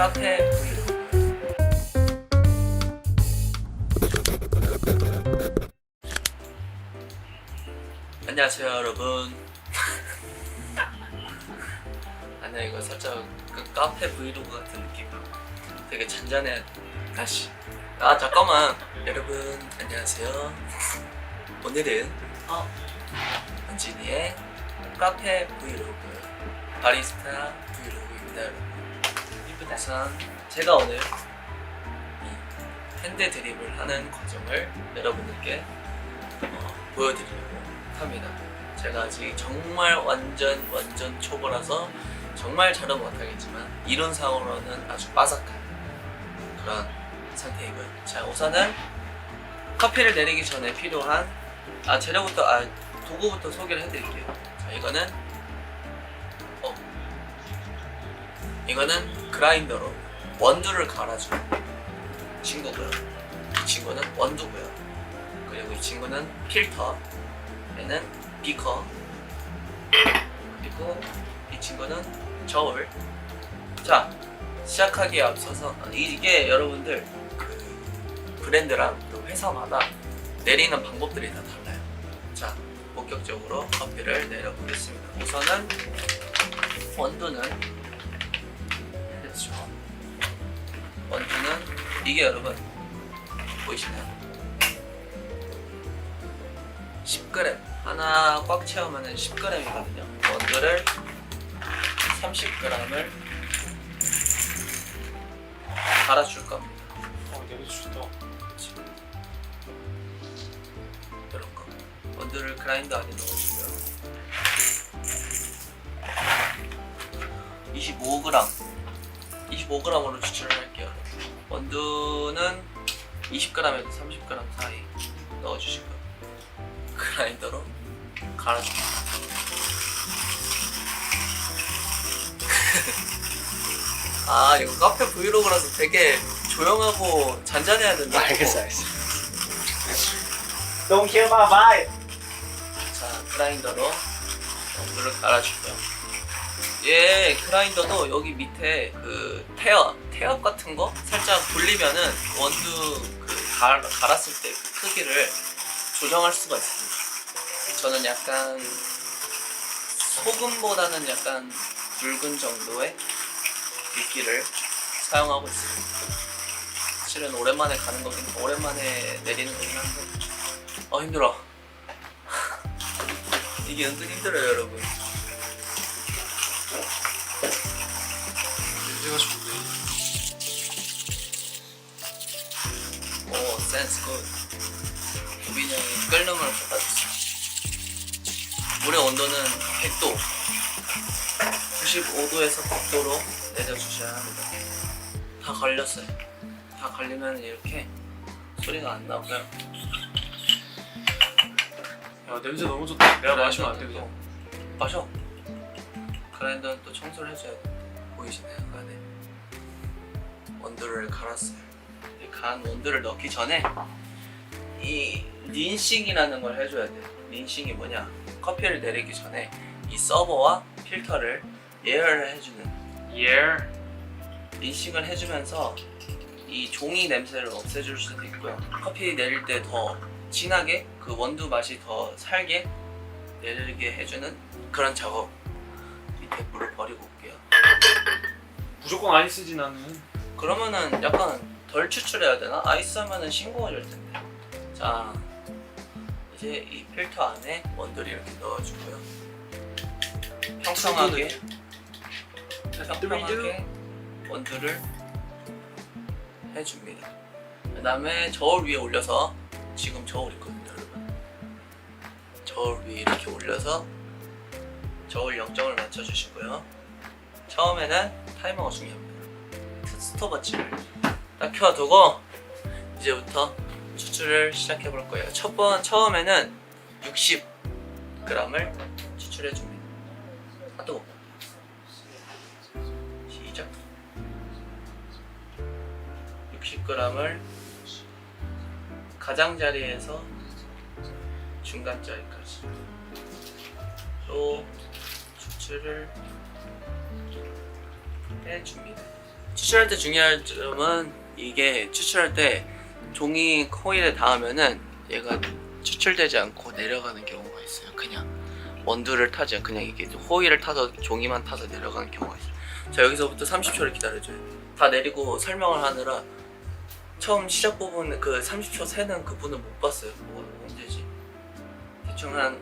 카페 안녕하세요 여러분. 아니야 이거 살짝 그 카페 브이로그 같은 느낌. 되게 잔잔해. 다시 아 잠깐만. 여러분 안녕하세요. 오늘은 어. 현진이의 카페 브이로그 바리스타 우선 제가 오늘 이 핸드 드립을 하는 과정을 여러분들께 어, 보여드리려고 합니다. 제가 아직 정말 완전 완전 초보라서 정말 잘은 못하겠지만 이론상으로는 아주 빠삭한 그런 상태이고요. 자 우선은 커피를 내리기 전에 필요한 아 재료부터 아 도구부터 소개를 해드릴게요. 자 이거는 이거는 그라인더로 원두를 갈아주는 친구고요. 이 친구는 원두고요. 그리고 이 친구는 필터 얘는 비커. 그리고 이 친구는 저울. 자 시작하기에 앞서서 이게 여러분들 그 브랜드랑 또 회사마다 내리는 방법들이 다 달라요. 자 본격적으로 커피를 내려보겠습니다. 우선은 원두는 원두는 이게 여러분 보이시나요? 10g 하나 꽉 채우면 10g이거든요. 원두를 30g을 갈아줄 겁니다. 어, 내려주셨다. 이런 거. 원두를 그라인더 안에 넣어주고요. 25g 25g으로 추출을 할게요 원두는 20g에서 30g 사이 넣어주시고요 그라인더로 갈아줍니다 아 이거 카페 브이로그라서 되게 조용하고 잔잔해야 된다 알겠어, 알겠어. Don't kill my vibe. 자, 그라인더로 원두를 갈아주고요. 얘 그라인더도 여기 밑에 그 태엽, 태엽 같은 거 살짝 돌리면은 원두 그 갈, 갈았을 때 그 크기를 조정할 수가 있습니다. 저는 약간 소금보다는 약간 붉은 정도의 미끼를 사용하고 있습니다. 실은 오랜만에 가는 거긴 오랜만에 내리는 거긴 한데 어 힘들어. 이게 은근 힘들어요, 여러분. 센스 굿. 우빈 형이 끓는 물 갖다 줬어. 물의 온도는 100도, 95도에서 100도로 내려주셔야 합니다. 다 걸렸어요. 다 걸리면 이렇게 소리가 안 나고요. 야, 냄새 너무 좋다. 내가 마시면 안. 또 마셔. 그라인더는 또 청소를 해줘야 돼. 보이시나요? 그 안에 원두를 갈았어요. 이간 원두를 넣기 전에 이 린싱이라는 걸 해줘야 돼. 린싱이 뭐냐? 커피를 내리기 전에 이 서버와 필터를 예열을 해주는 Yeah. 린싱을 해주면서 이 종이 냄새를 없애줄 수도 있고요. 커피 내릴 때 더 진하게 그 원두 맛이 더 살게 내리게 해주는 그런 작업. 밑에 물을 버리고 올게요. 무조건 아이스지 나는. 그러면은 약간 덜 추출해야 되나? 아이스 하면은 싱거워질 텐데. 자, 이제 이 필터 안에 원두를 이렇게 넣어주고요. 평평하게, 평평하게 원두를 해줍니다. 그 다음에 저울 위에 올려서 지금 저울 있거든요, 여러분. 저울 위에 이렇게 올려서 저울 0점을 맞춰주시고요. 처음에는 타이머가 중요합니다. 스톱워치를 딱 켜두고 이제부터 추출을 시작해 볼 거예요. 첫 번 처음에는 60g을 추출해 줍니다. 아 뜨거. 시작. 60g을 가장자리에서 중간자리까지 또 추출을 해줍니다. 추출할 때 중요한 점은 이게 추출할 때 종이 코일에 닿으면은 얘가 추출되지 않고 내려가는 경우가 있어요. 그냥 원두를 타지 않고 그냥 이게 호일을 타서 종이만 타서 내려가는 경우가 있어요. 자 여기서부터 30초를 기다려줘요. 다 내리고 설명을 하느라 처음 시작 부분 그 30초 세는 그분을 못 봤어요. 뭐가 문제지? 대충 한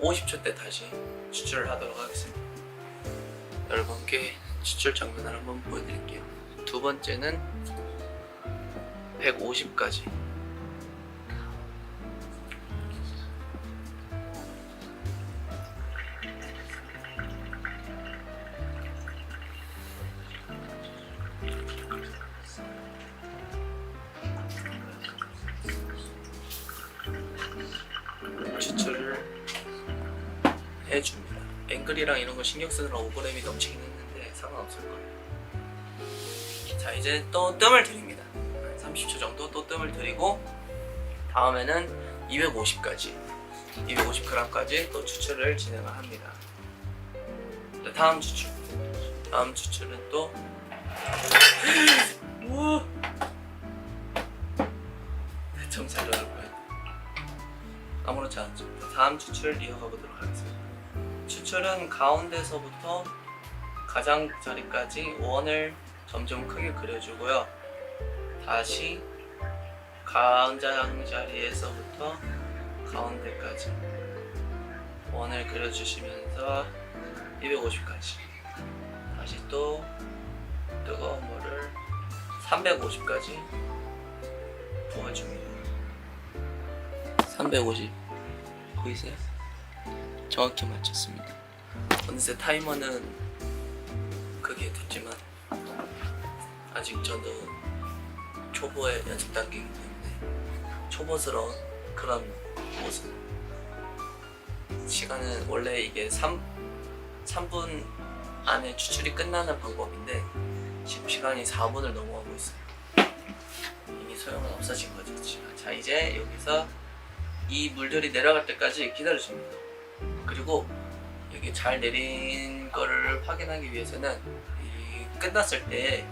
50초 때 다시 추출을 하도록 하겠습니다. 여러분께 추출 장면을 한번 보여드릴게요. 두 번째는 150까지. 추출을 해줍니다. 앵글이랑 이런 거 신경 쓰느라 오버랩이 넘치긴 했는데 상관없을 거예요. 자 이제 또 뜸을 들입니다. 30초 정도 또 뜸을 들이고 다음에는 250까지 250g까지 또 추출을 진행을 합니다. 자, 다음 추출 다음 추출은 또 우와 대청 잘 나올 거예요. 아무렇지 않죠. 다음 추출 이어가 보도록 하겠습니다. 추출은 가운데서부터 가장 자리까지 원을 점점 크게 그려주고요. 다시 가장 자리에서부터 가운데까지 원을 그려주시면서 250까지 다시 또 뜨거운 물을 350까지 부어줍니다. 350 보이세요? 정확히 맞췄습니다. 어느새 타이머는 크게 됐지만 아직 저도 초보의 연습 단계이기 때문에 초보스러운 그런 모습. 시간은 원래 이게 3, 3분 안에 추출이 끝나는 방법인데 지금 시간이 4분을 넘어가고 있어요. 이미 소용은 없어진 거죠. 자 이제 여기서 이 물들이 내려갈 때까지 기다려줍니다. 그리고 여기 잘 내린 거를 확인하기 위해서는 이 끝났을 때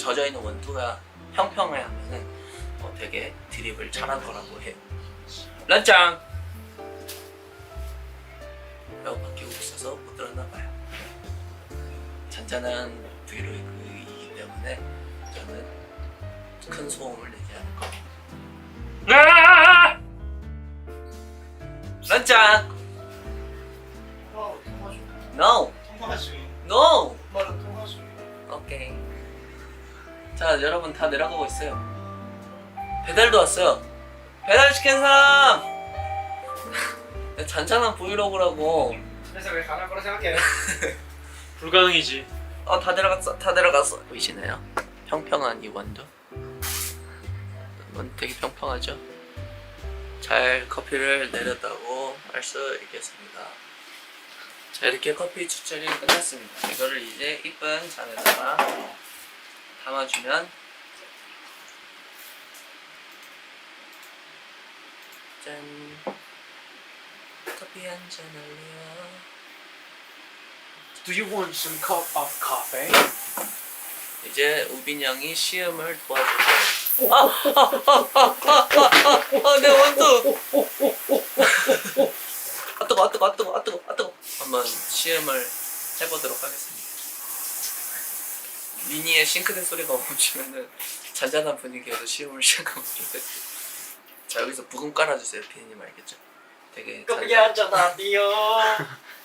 젖어 있는 원두가 평평해 하면은 어, 되게 드립을 잘한 거라고 해요. 란짱! 뼈 바뀌고 있어서 못 들었나 봐요. 잔잔한 브이로그이기 때문에 저는 큰 소음을 내지 않을 겁니다. 아! 란짱! 자, 여러분 다 내려가고 있어요. 배달도 왔어요. 배달 시킨 사람! 잔잔한 브이로그라고. 그래서 왜 가날 거라 생각해? 불가능이지. 어, 다 내려갔어. 다 내려갔어. 보이시나요? 평평한 이 원두. 원 되게 평평하죠? 잘 커피를 내렸다고 할 수 있겠습니다. 자, 이렇게 커피 추출이 끝났습니다. 이거를 이제 이쁜 잔에다가 담아주면 짠 커피 한잔 올려 Do you want some cup of coffee? 이제 우빈 양이 시음을. 아, 아, 아, 아, 아, 아, 아, 내 원두. 아 뜨거, 아 뜨거, 아 뜨거, 아 뜨거, 아 뜨거. 한번 시음을 해보도록 하겠습니다. 미니의 싱크대 소리가 멈추면은 잔잔한 분위기에서 시음을 시작하면 좋겠어요. 자 여기서 부금 깔아주세요, 피디님 알겠죠? 되게 커피 한잔 하디요.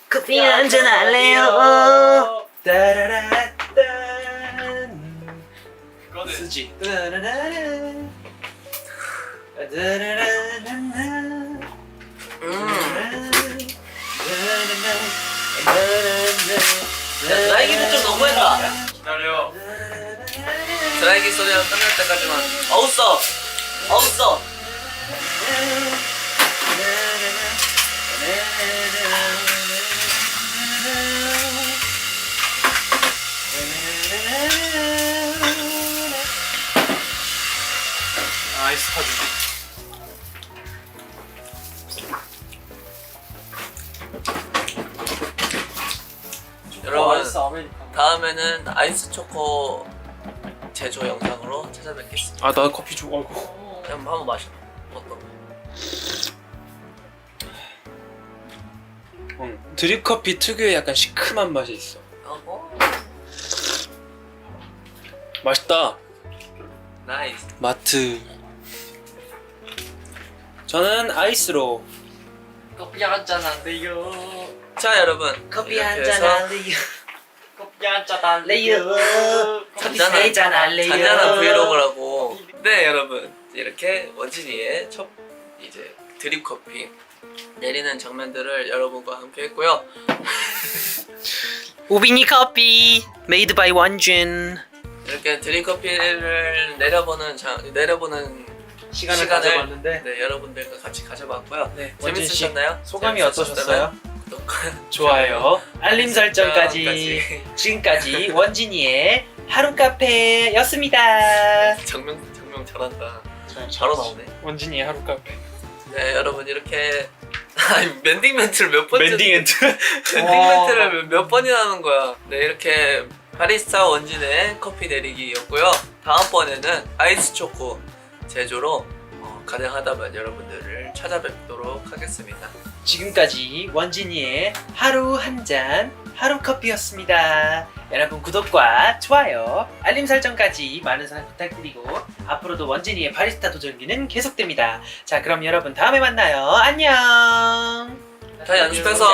커피 한잔 할래요? 따라라딴. 그거는 쓰지. 따라라란. 따라라란. 음. 야, 드라이기는 좀 너무했다. 기다려. 드라이기 소리가 끝날 때까지만. 어우 써, 어우 써. 아이스 파주. 여러분 아메리카노. 다음에는 아이스 초코 제조 영상으로 찾아뵙겠습니다. 아 나 커피 좋아하고. 한번 한번 마셔. 어떤 거? 응. 드립 커피 특유의 약간 시큼한 맛이 있어. 어허. 맛있다. 나이스. 마트. 저는 아이스로. 커피 한잔 할래요 자 여러분 커피 이렇게 한잔 해서 할래요 할래요 커피 잔잔한- 잔잔한 브이로그라고. 네 여러분 이렇게 원진이의 첫 이제 드립 커피 내리는 장면들을 여러분과 함께 했고요. 우빈이 커피 메이드 바이 원준 이렇게 드립 커피를 내려보는 자, 내려보는 시간을 가져봤는데 네 여러분들과 같이 가져봤고요. 네, 원진 씨 재밌으셨나요? 소감이 재밌으셨다면 어떠셨어요? 구독과 좋아요. 알림 설정까지. 지금까지 원진이의 하루 카페였습니다. 정명 정명 잘한다. 바로 나오네. 원진이의 하루 카페. 네 여러분 이렇게 아니, 멘딩 멘트를 몇 번째 멘딩 엔드. 멘딩 멘트를 몇, 몇 번이나 하는 거야. 네 이렇게 바리스타 원진의 커피 내리기였고요. 다음번에는 아이스 초코 제조로 어, 가능하다면 여러분들을 찾아뵙도록 하겠습니다. 지금까지 원진이의 하루 한 잔 하루 커피였습니다. 여러분 구독과 좋아요, 알림 설정까지 많은 사랑 부탁드리고 앞으로도 원진이의 바리스타 도전기는 계속됩니다. 자 그럼 여러분 다음에 만나요. 안녕. 다 연습해서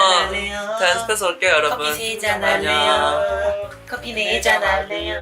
다 연습해서 올게요 여러분. 커피 세잔 안녕. 할래요 커피 네잔 할래요